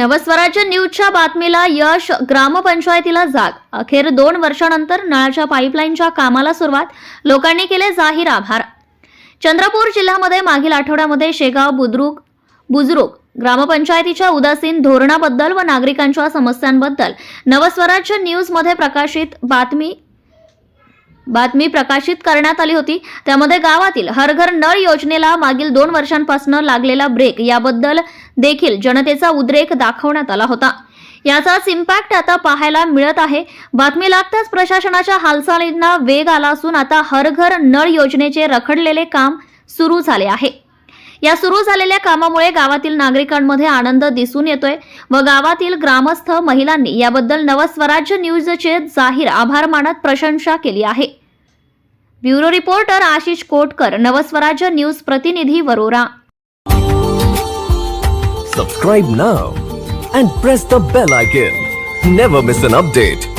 नवस्वराज्य न्यूजच्या बातमीला यश ग्रामपंचायतीला जाग. अखेर दोन वर्षानंतर नळाच्या पाईपलाईनच्या कामाला सुरुवात. लोकांनी केले जाहीर आभार. चंद्रपूर जिल्ह्यामध्ये मागील आठवड्यामध्ये शेगाव बुद्रुक बुजुर्ग ग्रामपंचायतीच्या उदासीन धोरणाबद्दल व नागरिकांच्या समस्यांबद्दल नवस्वराज्य न्यूजमध्ये प्रकाशित बातमी बातमी प्रकाशित करण्यात आली होती. त्यामध्ये गावातील हर घर नळ योजनेला मागील दोन वर्षांपासून लागलेला ब्रेक याबद्दल देखील जनतेचा उद्रेक दाखवण्यात आला होता. याचाच इम्पॅक्ट आता पाहायला मिळत आहे. बातमी लागताच प्रशासनाच्या हालचालींना वेग आला असून आता हर घर नळ योजनेचे रखडलेले काम सुरू झाले आहे. या सुरू झालेल्या कामामुळे गावातील नागरिकांमध्ये आनंद दिसून येतोय व गावातील ग्रामस्थ महिलांनी याबद्दल नवस्वराज्य न्यूजचे जाहीर आभार मानत प्रशंसा केली आहे. Bureau reporter Ashish Kotkar Navswarajya news प्रतिनिधी Warora Subscribe now and press the bell icon. Never miss an update.